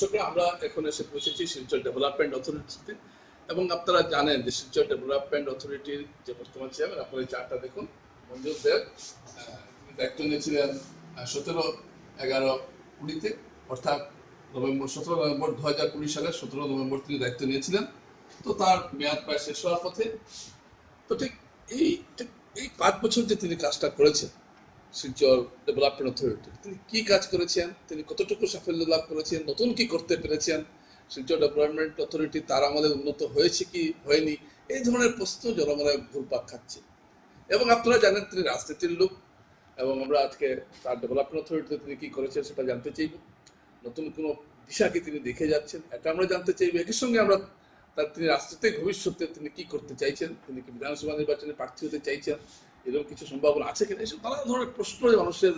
দর্শকরা আমরা এখন এসে পৌঁছেছি শিলচর ডেভেলপমেন্ট অথরিটিতে এবং আপনারা জানেন যে শিলচর ডেভেলপমেন্ট অথরিটির যে বর্তমান চেয়ারম্যান আপনারা চারটা দেখুন। মঞ্জুর দেব তিনি দায়িত্ব নিয়েছিলেন সতেরো এগারো কুড়িতে, অর্থাৎ নভেম্বর সতেরো নভেম্বর দু হাজার কুড়ি সালের সতেরো নভেম্বর তিনি দায়িত্ব নিয়েছিলেন। তো তার মেয়াদ প্রায় শেষ হওয়ার পথে। তো ঠিক এই এই পাঁচ বছর যে তিনি কাজটা করেছেন শিলচর ডেভেলপমেন্ট অথরিটি তিনি কি কাজ করেছেন? তিনি কতটুকু সাফল্য লাভ করেছেন? নতুন কি করতে পেরেছেন? শিলচর ডেভেলপমেন্ট অথরিটি তার আমাদের উন্নত হয়েছে কি হয়নি? এই ধরনের প্রশ্ন জনমনে ঘুরপাক খাচ্ছে। এবং আপনারা জানেন তিনি রাজনীতির লোক এবং আমরা আজকে তার ডেভেলপমেন্ট অথরিটিতে তিনি কি করেছেন সেটা জানতে চাইব। নতুন কোনো দিশাকে তিনি দেখে যাচ্ছেন এটা আমরা জানতে চাইব। একই সঙ্গে আমরা তার তিনি রাজনৈতিক ভবিষ্যতে তিনি কি করতে চাইছেন? তিনি কি বিধানসভা নির্বাচনে প্রার্থী হতে চাইছেন? এরকম কিছু সম্ভাবনা আছে কিনা এসব নানা ধরনের প্রশ্ন যে মানুষের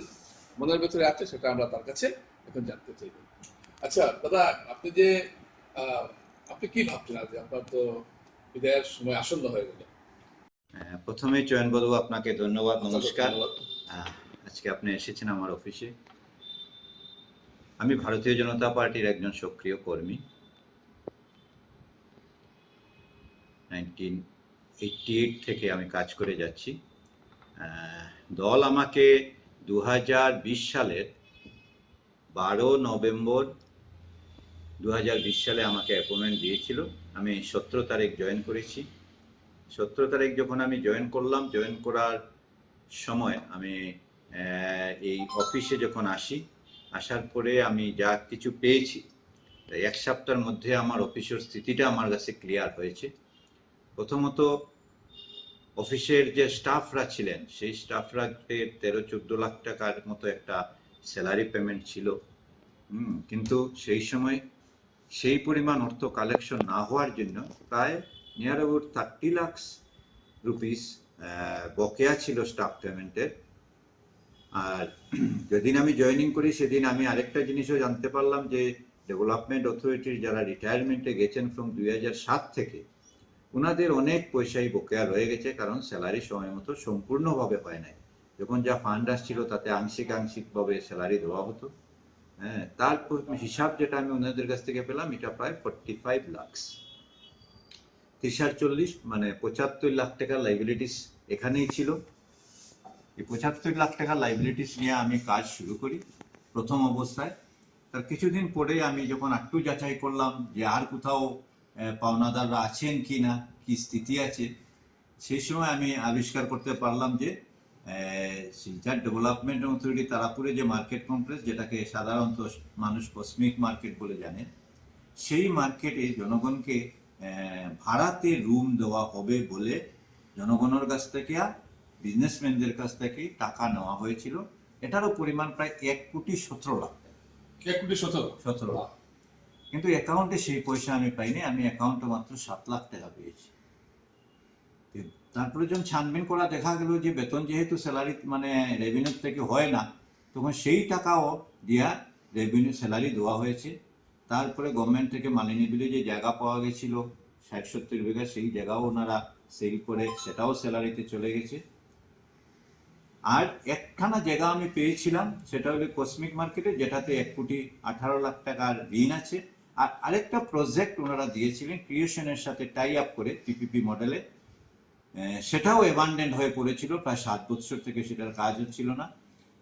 মনের ভেতরে আছে সেটা আমরা তার কাছে এখন জানতে চাইব। আচ্ছা দাদা আপনি যে আপনি কি ভাবছেন আজ? আপনার তো বিদায়ের সময় আসন্ন হয়ে গেল। হ্যাঁ, প্রথমে চয়ন বাবু আপনাকে ধন্যবাদ নমস্কার। আজকে আপনি এসেছেন আমার অফিসে। আমি ভারতীয় জনতা পার্টির একজন সক্রিয় কর্মী। নাইনটিন এইটটি এইট থেকে আমি কাজ করে যাচ্ছি। দল আমাকে দু হাজার বিশ সালের বারো নভেম্বর দু হাজার বিশ সালে আমাকে অ্যাপয়েন্টমেন্ট দিয়েছিল। আমি সতেরো তারিখ জয়েন করেছি। সতেরো তারিখ যখন আমি জয়েন করলাম জয়েন করার সময় আমি এই অফিসে যখন আসি, আসার পরে আমি যা কিছু পেয়েছি এক সপ্তাহের মধ্যে আমার অফিসের স্থিতিটা আমার কাছে ক্লিয়ার হয়েছে। প্রথমত অফিসের যে স্টাফরা ছিলেন, সেই স্টাফরা তেরো চোদ্দ লাখ টাকার মতো একটা স্যালারি পেমেন্ট ছিল। কিন্তু সেই সময় সেই পরিমাণ অর্থ কালেকশন না হওয়ার জন্য প্রায় near about thirty lakhs rupees বকেয়া ছিল স্টাফ পেমেন্টের। আর যেদিন আমি জয়েনিং করি, সেদিন আমি আরেকটা জিনিসও জানতে পারলাম যে, ডেভেলপমেন্ট অথরিটির যারা রিটায়ারমেন্টে গেছেন ফ্রম দুই হাজার সাত থেকে ওনাদের অনেক পয়সাই বকেয়া রয়ে গেছে, কারণ স্যালারি সময় মতো সম্পূর্ণভাবে হয় নাই। যখন যা ফান্ড আসছিল, তাতে আংশিক আংশিকভাবে স্যালারি দেওয়া হতো। হ্যাঁ তার হিসাব যেটা আমি ওনাদের কাছ থেকে পেলাম, এটা প্রায় ফোর্টি ফাইভ লাখস তিরিশ চল্লিশ মানে পঁচাত্তর লাখ টাকার লাইবিলিটিস এখানেই ছিল। এই পঁচাত্তর লাখ টাকার লাইবিলিটিস নিয়ে আমি কাজ শুরু করি, প্রথম অবস্থায়। তার কিছুদিন পরে আমি যখন একটু যাচাই করলাম যে আর কোথাও পাওনাদাররা আছেন কি না কি স্থিতি আছে সেই সময় আমি আবিষ্কার করতে পারলাম যে শিলচর ডেভেলপমেন্ট অথরিটি তারাপুরে যে মার্কেট কমপ্লেক্স যেটাকে সাধারণত মানুষ কসমিক মার্কেট বলে জানে সেই মার্কেটে জনগণকে ভাড়াতে রুম দেওয়া হবে বলে জনগণের কাছ থেকে আর বিজনেসম্যানদের কাছ থেকে টাকা নেওয়া হয়েছিল। এটারও পরিমাণ প্রায় এক কোটি সতেরো লাখ এক কোটি সতেরো সতেরো লাখ। কিন্তু অ্যাকাউন্টে সেই পয়সা আমি পাইনি, আমি অ্যাকাউন্টে মাত্র সাত লাখ টাকা পেয়েছি। তারপরে যখন ছানবিন করা দেখা গেল যে বেতন যেহেতু স্যালারি মানে রেভিনিউ থেকে হয় না, তখন সেই টাকাও দিয়া রেভিনিউ স্যালারি দেওয়া হয়েছে। তারপরে গভর্নমেন্ট থেকে মালিনী বিলে যে জায়গা পাওয়া গেছিল, ষাট সত্তর বিঘা, সেই জায়গাও ওনারা সেল করে, সেটাও স্যালারিতে চলে গেছে। আর একখানা জায়গা আমি পেয়েছিলাম, সেটা হলো কসমিক মার্কেটে যেটাতে এক কোটি আঠারো লাখ টাকার ঋণ আছে। আর আরেকটা প্রজেক্ট ওনারা দিয়েছিলেন ক্রিয়েশনের সাথে টাই আপ করে পিপিপি মডেলে সেটাও এবান্ডেন্ট হয়ে পড়েছিল, প্রায় সাত বছর থেকে সেটার কাজ হচ্ছিল না।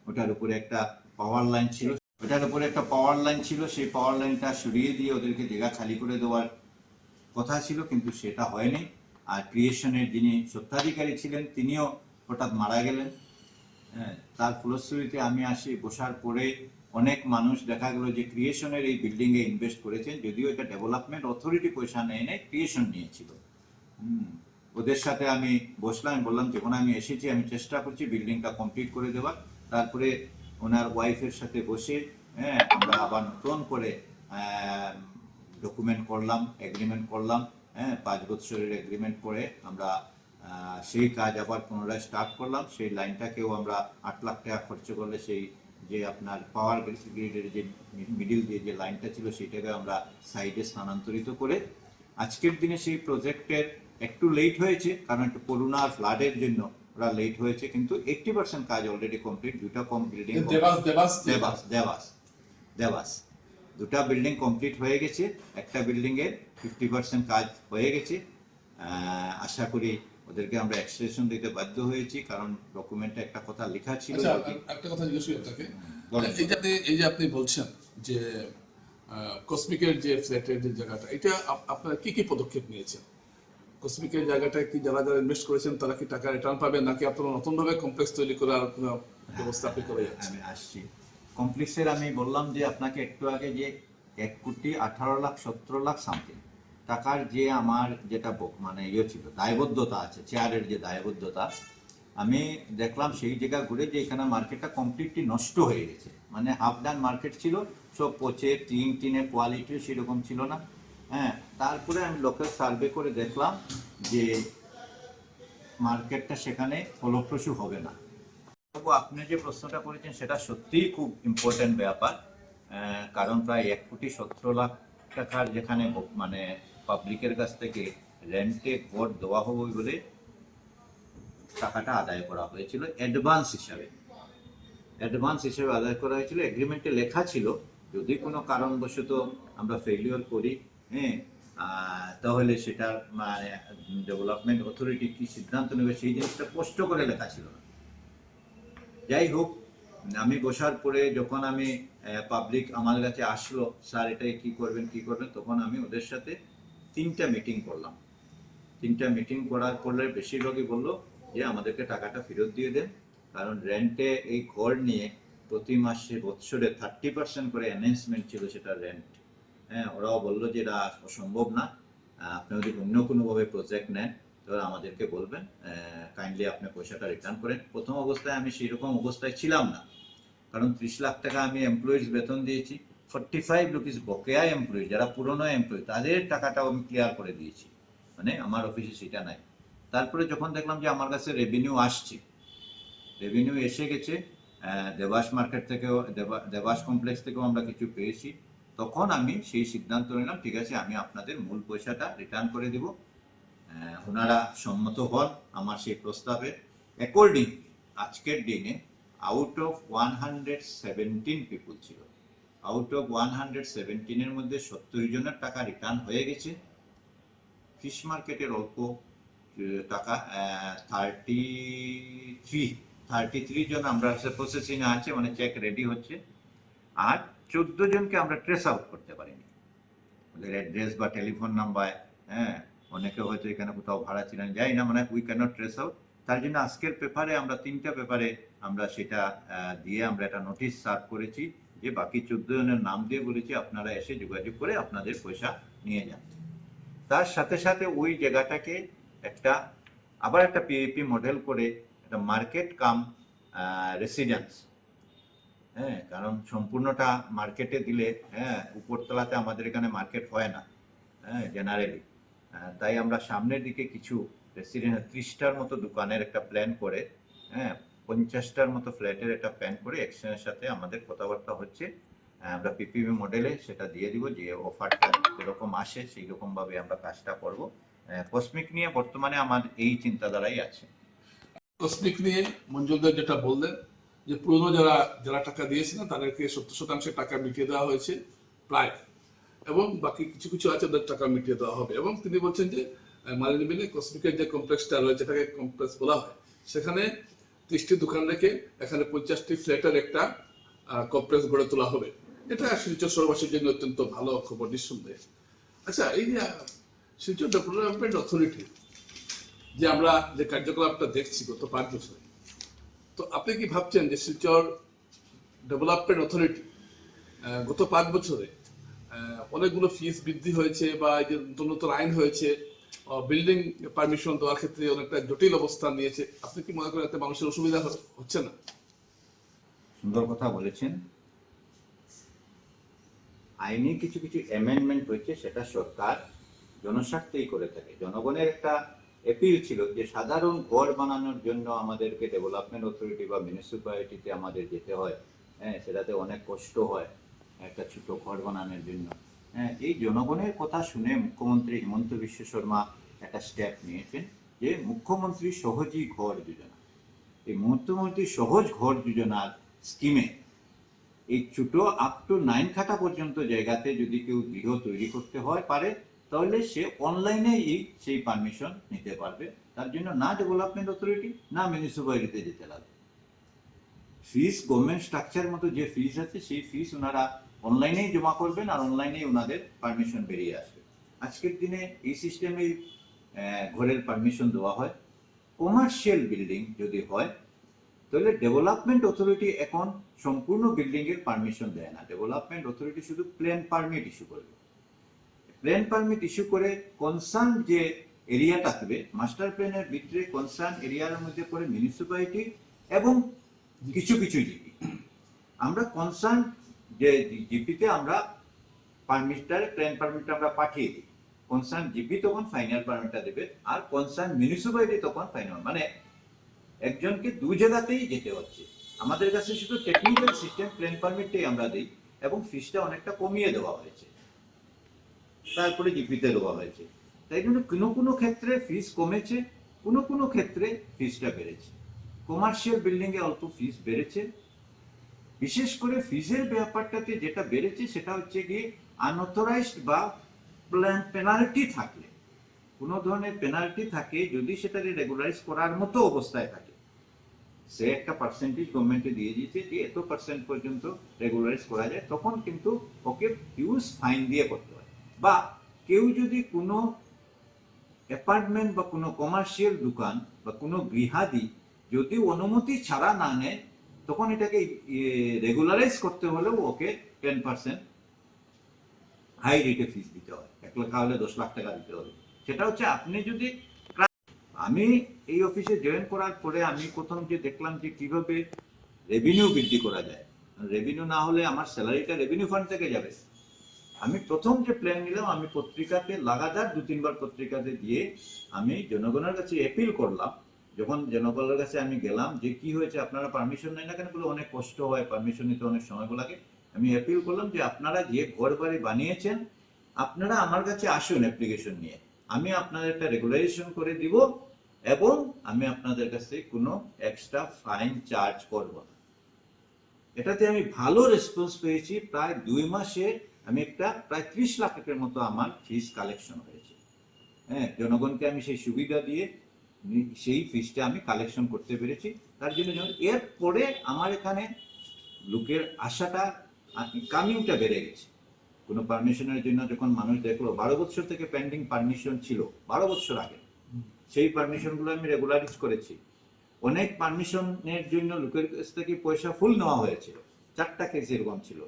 ওটার উপরে একটা পাওয়ার লাইন ছিল। ওটার উপরে একটা পাওয়ার লাইন ছিল, সেই পাওয়ার লাইনটা সরিয়ে দিয়ে ওদেরকে জায়গা খালি করে দেওয়ার কথা ছিল, কিন্তু সেটা হয়নি। আর ক্রিয়েশনের যিনি সত্ত্বাধিকারী ছিলেন, তিনিও হঠাৎ মারা গেলেন। তার ফলশ্রুতিতে আমি আসি, বসার পরে অনেক মানুষ দেখা গেল যে ক্রিয়েশনের এই বিল্ডিং এ ইনভেস্ট করেছেন যদিও এটা ডেভেলপমেন্ট অথরিটি পয়সা নেয় নাই ক্রিয়েশন নিয়েছিল। ওদের সাথে আমি বসলাম বললাম, যখন আমি এসেছি, আমি চেষ্টা করছি বিল্ডিংটা কমপ্লিট করে দেওয়ার। তারপরে ওনার ওয়াইফের সাথে বসে হ্যাঁ আমরা আবার নতুন করে ডকুমেন্ট করলাম এগ্রিমেন্ট করলাম হ্যাঁ পাঁচ বছরের এগ্রিমেন্ট করে আমরা সেই কাজ আবার পুনরায় স্টার্ট করলাম। সেই লাইনটাকেও আমরা আট লাখ টাকা খরচ করলে সেই যে আপনার পাওয়ার গ্রিডের যে মিডিল দিয়ে যে লাইনটা ছিল সেটাকে আমরা সাইডে স্থানান্তরিত করে আজকের দিনে সেই প্রজেক্টের একটু লেট হয়েছে কারণ একটু করোনা ফ্লাডের জন্য ওরা লেট হয়েছে কিন্তু এইটটি পার্সেন্ট কাজ অলরেডি কমপ্লিট দুটা কম বিল্ডিং দেবাস দেবাস দেবাস। দেবাস দেবাস দুটা বিল্ডিং কমপ্লিট হয়ে গেছে একটা বিল্ডিংয়ের ফিফটি পার্সেন্ট কাজ হয়ে গেছে। আশা করি ওদেরকে আমরা এক্সটেনশন দিতে বাধ্য হয়েছি কারণ ডকুমেন্টে একটা কথা লেখা ছিল আচ্ছা একটা কথা জিজ্ঞেস করি আপনাকে। বলেন। এই যে আপনি- এই যে আপনি বলছেন যে কসমিকের যে ফ্ল্যাটের যে জায়গাটা এটা আপনারা কি কি পদক্ষেপ নিয়েছেন? কসমিকের জায়গাটা কি যারা যারা ইনভেস্ট করেছেন তারা কি টাকা রিটার্ন পাবেন নাকি আপনারা নতুন ভাবে কমপ্লেক্স তৈরি করার কোনো ব্যবস্থা আপনি করে যাচ্ছেন? আমি আসছি। কমপ্লেক্সের আমি বললাম যে আপনাকে একটু আগে যে এক কোটি আঠারো লাখ সতেরো লাখ সামথিং টাকার যে আমার যেটা মানে ইয়ে ছিল, দায়বদ্ধতা আছে চেয়ারের যে দায়বদ্ধতা, আমি দেখলাম সেই জায়গা ঘুরে যে এখানে মার্কেটটা কমপ্লিটলি নষ্ট হয়ে গেছে। মানে হাফ ডান মার্কেট ছিল, সব পচে, টিন, টিনের কোয়ালিটিও সেরকম ছিল না। হ্যাঁ তারপরে আমি লোকাল সার্ভে করে দেখলাম যে মার্কেটটা সেখানে ফলপ্রসূ হবে না। তবু আপনি যে প্রশ্নটা করেছেন, সেটা সত্যিই খুব ইম্পর্টেন্ট ব্যাপার। কারণ প্রায় এক কোটি সতেরো লাখ টাকার যেখানে মানে পাবলিকের কাছ থেকে রেন্টে ঘর দেওয়া হবে বলে টাকাটা আদায় করা হয়েছিল অ্যাডভান্স হিসাবে। অ্যাডভান্স হিসাবে আদায় করা হয়েছিল। এগ্রিমেন্টে লেখা ছিল, যদি কোনো কারণবশত আমরা ফেলিওর করি হ্যাঁ তাহলে সেটা মানে ডেভেলপমেন্ট অথরিটি কি সিদ্ধান্ত নেবে সেই জিনিসটা স্পষ্ট করে লেখা ছিল না। যাই হোক, আমি বসার পরে যখন আমি পাবলিক আমার কাছে আসলো, স্যার, এটাই কি করবেন কি করবেন? তখন আমি ওদের সাথে তিনটা মিটিং করলাম। তিনটা মিটিং করার পরে বেশিরভাগই বলল যে, আমাদেরকে টাকাটা ফেরত দিয়ে দেন। কারণ রেন্টে এই ঘর নিয়ে প্রতি মাসে বৎসরে থার্টি পার্সেন্ট করে অ্যানাউন্সমেন্ট ছিল সেটা রেন্ট হ্যাঁ ওরাও বলল যে, এটা অসম্ভব না। আপনি যদি অন্য কোনোভাবে প্রজেক্ট নেন, তাহলে আমাদেরকে বলবেন। কাইন্ডলি আপনি পয়সাটা রিটার্ন করেন। প্রথম অবস্থায় আমি সেই রকম অবস্থায় ছিলাম না। কারণ ত্রিশ লাখ টাকা আমি এমপ্লয়িজ বেতন দিয়েছি। ফর্টি ফাইভ রুপিস বকেয়া এমপ্লয়ি যারা পুরনো এমপ্লয়ি তাদের টাকাটাও আমি ক্লিয়ার করে দিয়েছি। মানে আমার অফিসে সেটা নাই। তারপরে যখন দেখলাম যে আমার কাছে রেভিনিউ আসছে রেভিনিউ এসে গেছে দেবাস মার্কেট থেকেও, দেবা- দেবাস কমপ্লেক্স থেকেও আমরা কিছু পেয়েছি। তখন আমি সেই সিদ্ধান্ত নিলাম, ঠিক আছে, আমি আপনাদের মূল পয়সাটা রিটার্ন করে দিব। ওনারা সম্মত হন আমার সেই প্রস্তাবে। অ্যাকর্ডিং আজকের দিনে out of one hundred seventeen people ছিল। আউট অফ ওয়ান হান্ড্রেড সেভেন্টিনের মধ্যে সত্তর জনের টাকা রিটার্ন হয়ে গেছে। ফিশ মার্কেটের অল্প টাকা থার্টি থ্রি থার্টি থ্রি জন আমরা প্রসেসিং আছে মানে চেক রেডি হচ্ছে। আর চোদ্দ জনকে আমরা ট্রেস আউট করতে পারিনি। ওদের অ্যাড্রেস বা টেলিফোন নাম্বার হ্যাঁ অনেকে হয়তো এখানে কোথাও ভাড়া ছিলেন যাই না মানে উই ক্যানট ট্রেস আউট তার জন্য আজকের পেপারে আমরা, তিনটা পেপারে আমরা সেটা দিয়ে আমরা একটা নোটিশ সার্ভ করেছি। যে বাকি চোদ্দ জনের নাম দিয়ে বলেছি, আপনারা এসে যোগাযোগ করে আপনাদের পয়সা নিয়ে যান। তার সাথে সাথে ওই জায়গাটাকে একটা, আবার একটা পিএপি মডেল করে একটা মার্কেট কাম রেসিডেন্স হ্যাঁ কারণ সম্পূর্ণটা মার্কেটে দিলে হ্যাঁ উপরতলাতে আমাদের এখানে মার্কেট হয় না হ্যাঁ জেনারেলি তাই আমরা সামনের দিকে কিছু রেসিডেন্ট ত্রিশটার মতো দোকানের একটা প্ল্যান করে হ্যাঁ পঞ্চাশটার মতো ফ্ল্যাটের একটা প্ল্যান করে এক্সচেঞ্জের সাথে আমাদের কথাবার্তা হচ্ছে। আমরা পিপিবি মডেলে সেটা দিয়ে দিব যে অফারটা যেরকম আসে সেই রকম ভাবে আমরা কাজটা করব। কসমিক নিয়ে বর্তমানে আমার এই চিন্তাধারাই আছে। কসমিক নিয়ে মঞ্জুরদার যেটা বললেন, যে পুরনো যারা যারা টাকা দিয়েছিলেন তাদেরকে সত্তর শতাংশের টাকা মিটিয়ে দেওয়া হয়েছে প্রায়। এবং বাকি কিছু কিছু আছে ওদের টাকা মিটিয়ে দেওয়া হবে। এবং তিনি বলছেন যে মালিনীবিনে কসমিকের যে কমপ্লেক্সটা রয়েছে, এটাকে কমপ্লেক্স বলা হয়। সেখানে ত্রিশটি দোকান রেখে এখানে পঞ্চাশটি ফ্ল্যাটের একটা কমপ্লেক্স গড়ে তোলা হবে। এটা শিলচর শহরবাসীর জন্য অত্যন্ত ভালো খবর, নিঃসন্দেহে। আচ্ছা এই যে শিলচর ডেভেলপমেন্ট অথরিটি, যে আমরা যে কার্যকলাপটা দেখছি গত পাঁচ বছরে, তো আপনি কি ভাবছেন যে শিলচর ডেভেলপমেন্ট অথরিটি গত পাঁচ বছরে অনেকগুলো ফিস বৃদ্ধি হয়েছে বা নতুন নতুন আইন হয়েছে বিল্ডিং পারমিশন দেওয়ার ক্ষেত্রে অনেকটা জটিল অবস্থান নিয়েছে। আপনি কি মনে করেন এতে মানুষের অসুবিধা হচ্ছে না? সুন্দর কথা বলেছেন। আইনি কিছু কিছু অ্যামেন্ডমেন্ট হয়েছে সেটা সরকার জনস্বার্থেই করে থাকে। জনগণের একটা অ্যাপিল ছিল যে সাধারণ ঘর বানানোর জন্য আমাদেরকে ডেভেলপমেন্ট অথরিটি বা মিউনিসিপ্যালিটিতে আমাদের যেতে হয়। হ্যাঁ সেটাতে অনেক কষ্ট হয় একটা ছোট ঘর বানানোর জন্য। এই জনগণের কথা শুনে মুখ্যমন্ত্রী হিমন্ত বিশ্ব শর্মা একটা স্টেপ নিয়েছেন যে মুখ্যমন্ত্রী সহজই ঘর যোজনা। এই মুখ্যমন্ত্রী সহজ ঘর যোজনার স্কিমে এই ছোট আপ টু নাইন খাটা পর্যন্ত জায়গাতে যদি কেউ গৃহ তৈরি করতে হয় পারে, তাহলে সে অনলাইনেই সেই পারমিশন নিতে পারবে। তার জন্য না ডেভেলপমেন্ট অথরিটি না মিউনিসিপ্যালিটিতে যেতে লাগবে। ফিস গভর্নমেন্ট স্ট্রাকচার মতো যে ফিস আছে, সেই ফিস ওনারা অনলাইনেই জমা করবেন আর অনলাইনেই ওনাদের পারমিশন বেরিয়ে আসবে। আজকের দিনে এই সিস্টেমে ঘরের পারমিশন দেওয়া হয়। কমার্শিয়াল বিল্ডিং যদি হয়, তাহলে ডেভেলপমেন্ট অথরিটি এখন সম্পূর্ণ বিল্ডিং এর পারমিশন দেয় না। ডেভেলপমেন্ট অথরিটি শুধু প্ল্যান পারমিট ইস্যু করবে। প্ল্যান পারমিট ইস্যু করে কনসার্ন যে এরিয়া থাকবে মাস্টার প্ল্যানের ভিতরে কনসার্ন এরিয়ার মধ্যে পড়ে মিউনিসিপ্যালিটি এবং কিছু কিছু জিপি আমরা কনসার্ন যে জিপিতে আমরা পারমিটটার প্ল্যান পারমিটটা আমরা পাঠিয়ে দিই। কনসার্ন জিপি তখন ফাইনাল পারমিটটা দেবে, আর কনসার্ন মিউনিসিপ্যালিটি তখন ফাইনাল মানে একজনকে দু জায়গাতেই যেতে হচ্ছে। আমাদের কাছে শুধু টেকনিক্যাল সিস্টেম প্ল্যান পারমিটটাই আমরা দিই, এবং ফিসটা অনেকটা কমিয়ে দেওয়া হয়েছে। তারপরে জিপিতে দেওয়া হয়েছে। তাই জন্য কোনো কোনো ক্ষেত্রে ফিস কমেছে, কোনো কোনো ক্ষেত্রে ফিসটা বেড়েছে। কমার্শিয়াল বিল্ডিং এ অল্প ফিস বেড়েছে। বিশেষ করে ফিজের ব্যাপারটাতে যেটা বেড়েছে সেটা হচ্ছে গিয়ে আনঅথরাইজড বা প্ল্যান পেনাল্টি থাকলে। কোনো ধরনের পেনাল্টি থাকে যদি সেটাকে রেগুলারাইজ করার মতো অবস্থায় থাকে। সে একটা পার্সেন্টেজ গভর্নমেন্টে দিয়ে দিয়েছে যে এত পার্সেন্ট পর্যন্ত রেগুলারাইজ করা যায়, তখন কিন্তু ওকে হিউজ ফাইন দিয়ে করতে হয়। বা কেউ যদি কোনো অ্যাপার্টমেন্ট বা কোনো কমার্শিয়াল দোকান বা কোনো গৃহাদি যদি অনুমতি ছাড়া না নেয় তখন এটাকে রেগুলারাইজ করতে হলেও ওকে টেন পার্সেন্ট হাই রেটে ফিস দিতে হয়। এক লাখ হলে দশ লাখ টাকা দিতে হবে। সেটা হচ্ছে আপনি যদি আমি এই অফিসে জয়েন করার পরে আমি প্রথম যে দেখলাম যে কীভাবে রেভিনিউ বৃদ্ধি করা যায়। রেভিনিউ না হলে আমার স্যালারিটা রেভিনিউ ফান্ড থেকে যাবে। আমি প্রথম যে প্ল্যান নিলাম, আমি পত্রিকাতে লাগাতার দু তিনবার পত্রিকাতে দিয়ে আমি জনগণের কাছে অ্যাপিল করলাম যখন জনগণের কাছে আমি গেলাম যে কি হয়েছে, আপনারা পারমিশন নেন না কেন? বলে অনেক কষ্ট হয় পারমিশন নিতে অনেক সময় লাগে আমি অ্যাপিল করলাম যে আপনারা যে ঘর বাড়ি বানিয়েছেন, আপনারা আমার কাছে আসুন অ্যাপ্লিকেশন নিয়ে। আমি আপনাদের একটা রেগুলাইজেশন করে দিব এবং আমি আপনাদের কাছে কোনো এক্সট্রা ফাইন চার্জ করব না। এটাতে আমি ভালো রেসপন্স পেয়েছি। প্রায় দুই মাসে আমি একটা প্রায় ত্রিশ লাখ টাকার মতো আমার ফিস কালেকশন হয়েছে। হ্যাঁ জনগণকে আমি সেই সুবিধা দিয়ে সেই ফিসটা আমি কালেকশন করতে পেরেছি। তার জন্য যেমন এরপরে আমার এখানে লোকের আশাটা কামিংটা বেড়ে গেছে। কোনো পারমিশনের জন্য যখন মানুষ দেখল, বারো বছর থেকে পেন্ডিং পারমিশন ছিল, বারো বছর আগে। সেই পারমিশনগুলো আমি রেগুলারাইজ করেছি। অনেক পারমিশনের জন্য লোকের কাছ থেকে পয়সা ফুল নেওয়া হয়েছিল চারটা কেস এরকম ছিল।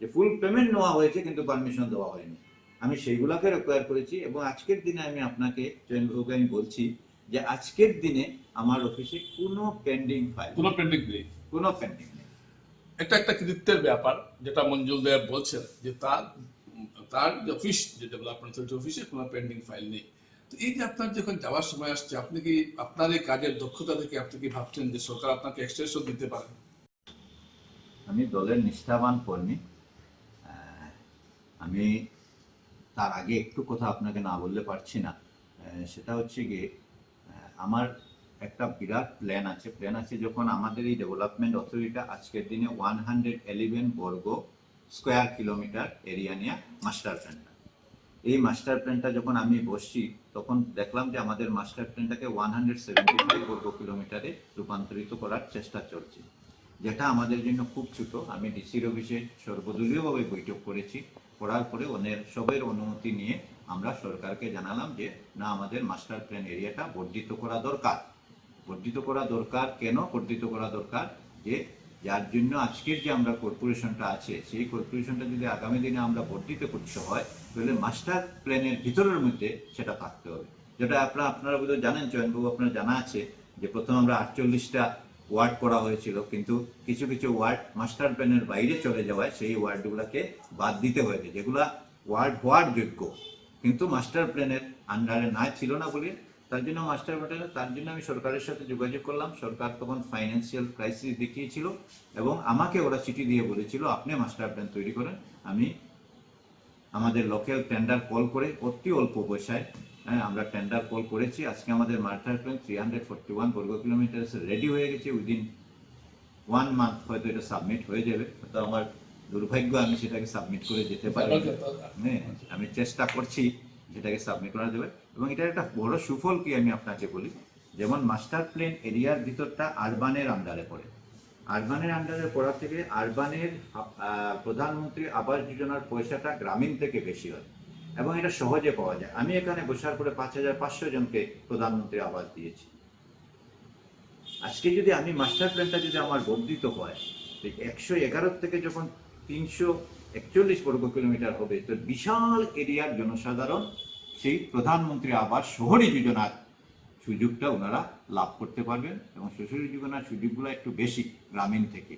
যে ফুল পেমেন্ট নেওয়া হয়েছে, কিন্তু পারমিশন দেওয়া হয়নি। আমি সেইগুলোকে রিকোয়ার করেছি এবং আজকের দিনে আমি আপনাকে আমি বলছি যে আজকের দিনে আমার অফিসে কোনো পেন্ডিং ফাইল কোনো পেন্ডিং নেই। কোনো পেন্ডিং নেই। এটা একটা কৃতিত্বের ব্যাপার যেটা মঞ্জুল দেব বলছেন যে তার তার যে অফিস যে ডেভেলপমেন্ট অথরিটি অফিসে কোনো পেন্ডিং ফাইল নেই। তো এই যে আপনার যখন যাওয়ার সময় আসছে আপনি কি আপনার এই কাজের দক্ষতা থেকে আপনি কি ভাবছেন যে সরকার আপনাকে এক্সটেনশন দিতে পারে? আমি দলের নিষ্ঠাবান কর্মী। আহ, আমি তার আগে একটু কথা আপনাকে না বললে পারছি না। সেটা হচ্ছে গিয়ে আমার একটা বিরাট প্ল্যান আছে। প্ল্যান আছে যখন আমাদের এই ডেভেলপমেন্ট অথরিটিটা আজকের দিনে ওয়ান হান্ড্রেড এলিভেন বর্গ স্কোয়ার কিলোমিটার এরিয়া নিয়ে মাস্টার প্ল্যানটা এই মাস্টার প্ল্যানটা যখন আমি বসছি, তখন দেখলাম যে আমাদের মাস্টার প্ল্যানটাকে ওয়ান হান্ড্রেড সেভেন্টি ফাইভ বর্গ কিলোমিটারে রূপান্তরিত করার চেষ্টা চলছে। যেটা আমাদের জন্য খুব ছোট। আমি ডিসির অফিসে সর্বদলীয়ভাবে বৈঠক করেছি। করার পরে ওনের সবের অনুমতি নিয়ে আমরা সরকারকে জানালাম যে, না, আমাদের মাস্টার প্ল্যান এরিয়াটা বর্ধিত করা দরকার। বর্ধিত করা দরকার কেন? বর্ধিত করা দরকার যে, যার জন্য আজকের যে আমরা কর্পোরেশনটা আছে, সেই কর্পোরেশনটা যদি আগামী দিনে আমরা বর্ধিত করতে হয়, তাহলে মাস্টার প্ল্যানের ভিতরের মধ্যে সেটা থাকতে হবে। যেটা আপনারা আপনারা বোধহয় জানেন, চয়নবাবু আপনার জানা আছে যে, প্রথম আমরা আটচল্লিশটা ওয়ার্ড করা হয়েছিল, কিন্তু কিছু কিছু ওয়ার্ড মাস্টার প্ল্যানের বাইরে চলে যাওয়ায় সেই ওয়ার্ডগুলোকে বাদ দিতে হয়েছে, যেগুলা ওয়ার্ড হওয়ার যোগ্য। কিন্তু মাস্টার প্ল্যানের আন্ডারে না ছিল না বলে। তার জন্য মাস্টার প্ল্যানের তার জন্য আমি সরকারের সাথে যোগাযোগ করলাম। সরকার তখন ফাইন্যান্সিয়াল ক্রাইসিস দেখিয়েছিল এবং আমাকে ওরা চিঠি দিয়ে বলেছিল আপনি মাস্টার প্ল্যান তৈরি করেন। আমি আমাদের লোকাল টেন্ডার কল করে অতি অল্প পয়সায় হ্যাঁ, আমরা টেন্ডার কল করেছি। আজকে আমাদের master plan three hundred forty one বর্গ কিলোমিটার রেডি হয়ে গেছে। উইদিন ওয়ান মান্থ হয়তো এটা সাবমিট হয়ে যাবে। তো আমার দুর্ভাগ্য আমি সেটাকে সাবমিট করে যেতে পারি। হ্যাঁ আমি চেষ্টা করছি যেটাকে সাবমিট করা যাবে এবং এটার একটা বড় সুফল কি আমি আপনাকে বলি? যেমন মাস্টার প্ল্যান এরিয়ার ভিতরটা আরবানের আন্ডারে পড়ে। আরবানের আন্ডারে পড়া থেকে আরবানের প্রধানমন্ত্রী আবাস যোজনার পয়সাটা গ্রামীণ থেকে বেশি হয়। এবং এটা সহজে পাওয়া যায়। আমি এখানে বসার পরে পাঁচ হাজার পাঁচশো জনকে প্রধানমন্ত্রী আবাস দিয়েছি। আজকে যদি আমি মাস্টার প্ল্যানটা যদি আমার বর্ধিত হয় একশো এগারো থেকে যখন তিনশো একচল্লিশ বর্গ কিলোমিটার হবে। তো বিশাল এরিয়ার জনসাধারণ সেই প্রধানমন্ত্রী আবাস শহরী যোজনার সুযোগটা ওনারা লাভ করতে পারবেন এবং শহরী যোজনার সুযোগগুলো একটু বেশি গ্রামীণ থেকে।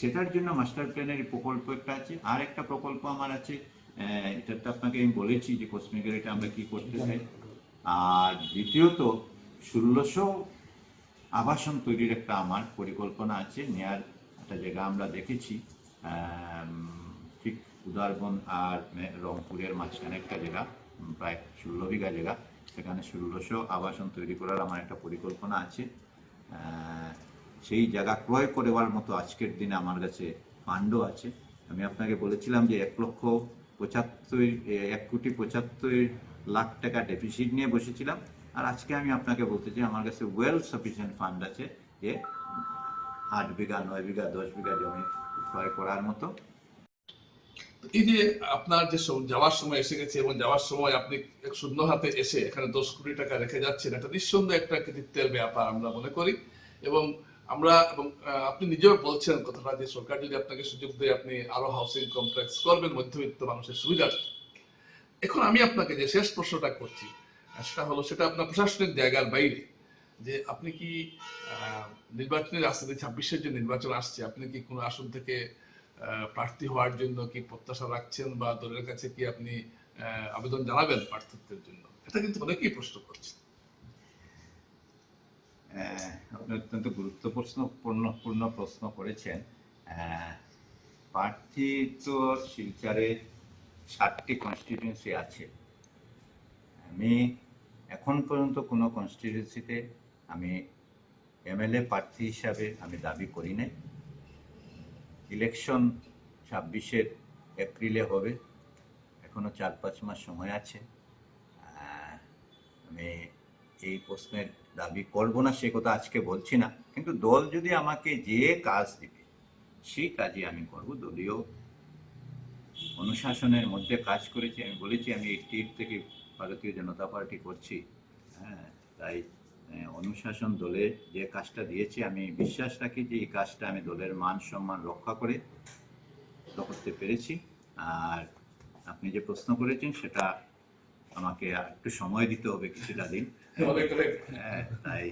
সেটার জন্য মাস্টার প্ল্যানের প্রকল্প একটা আছে। আর একটা প্রকল্প আমার আছে এটা তো আপনাকে আমি বলেছি যে কোসমিকের এটা আমরা কি করতে চাই। আর দ্বিতীয়ত, ষোলোশো আবাসন তৈরির একটা আমার পরিকল্পনা আছে। নেয়ার একটা জায়গা আমরা দেখেছি। ঠিক উদারবন আর রংপুরের মাঝখানে একটা জায়গা প্রায় ষোলো বিঘা জায়গা। সেখানে ষোলোশো আবাসন তৈরি করার আমার একটা পরিকল্পনা আছে। সেই জায়গা ক্রয় করেবার মতো আজকের দিনে আমার কাছে ফান্ডও আছে। আমি আপনাকে বলেছিলাম যে এক লক্ষ পঁচাত্তর এক কোটি পঁচাত্তর লাখ টাকা ডেফিসিট নিয়ে বসেছিলাম। আর আজকে আমি আপনাকে বলতে চাই, আমার কাছে ওয়েল সাফিসিয়েন্ট ফান্ড আছে। যে আট বিঘা, নয় বিঘা, দশ বিঘা জমি ক্রয় করার মতো? এই যে আপনার যে যাওয়ার সময় এসে গেছে এবং যাওয়ার সময় আপনি শূন্য হাতে এসে এখানে দশ কোটি টাকা রেখে যাচ্ছেন, এটা নিঃসন্দেহে একটা কৃতিত্বের ব্যাপার আমরা মনে করি। এবং আমরা, এবং আপনি নিজেও বলছেন কথাটা যে সরকার যদি আপনাকে সুযোগ দেয়, আপনি আরও হাউসিং কমপ্লেক্স করবেন, মধ্যবিত্ত মানুষের সুবিধার্থে। এখন আমি আপনাকে যে শেষ প্রশ্নটা করছি, সেটা হলো সেটা আপনার প্রশাসনিক জায়গার বাইরে। যে আপনি কি আহ, নির্বাচনী রাজনীতি ছাব্বিশের যে নির্বাচন আসছে আপনি কি কোনো আসন থেকে প্রার্থী হওয়ার জন্য কি প্রত্যাশা রাখছেন বা দলের কাছে কি আপনি আবেদন জানাবেন প্রার্থিত্বের জন্য? এটা কিন্তু অনেকেই প্রশ্ন করছে আহ, আপনি অত্যন্ত গুরুত্বপূর্ণ পূর্ণ প্রশ্ন করেছেন। প্রার্থী তো শিলচরে ষাটটি কনস্টিটিউয়েন্সি আছে। আমি এখন পর্যন্ত কোনো কনস্টিটিউয়েন্সিতে আমি এমএলএ প্রার্থী হিসাবে আমি দাবি করি নাই। ইলেকশন ছাব্বিশের এপ্রিলে হবে। এখনও চার পাঁচ মাস সময় আছে। আমি এই প্রশ্নের দাবি করব না, সে কথা আজকে বলছি না। কিন্তু দল যদি আমাকে যে কাজ দিবে, সেই কাজই আমি করব। দলীয় অনুশাসনের মধ্যে কাজ করেছি। আমি বলেছি, আমি এইটি থেকে ভারতীয় জনতা পার্টি করছি। হ্যাঁ তাই অনুশাসন দলে যে কাজটা দিয়েছে আমি বিশ্বাস রাখি যে এই কাজটা আমি দলের মান সম্মান রক্ষা করে করতে পেরেছি। আর আপনি যে প্রশ্ন করেছেন সেটা আমাকে আর একটু সময় দিতে হবে কিছুটা দিন। হ্যাঁ, তাই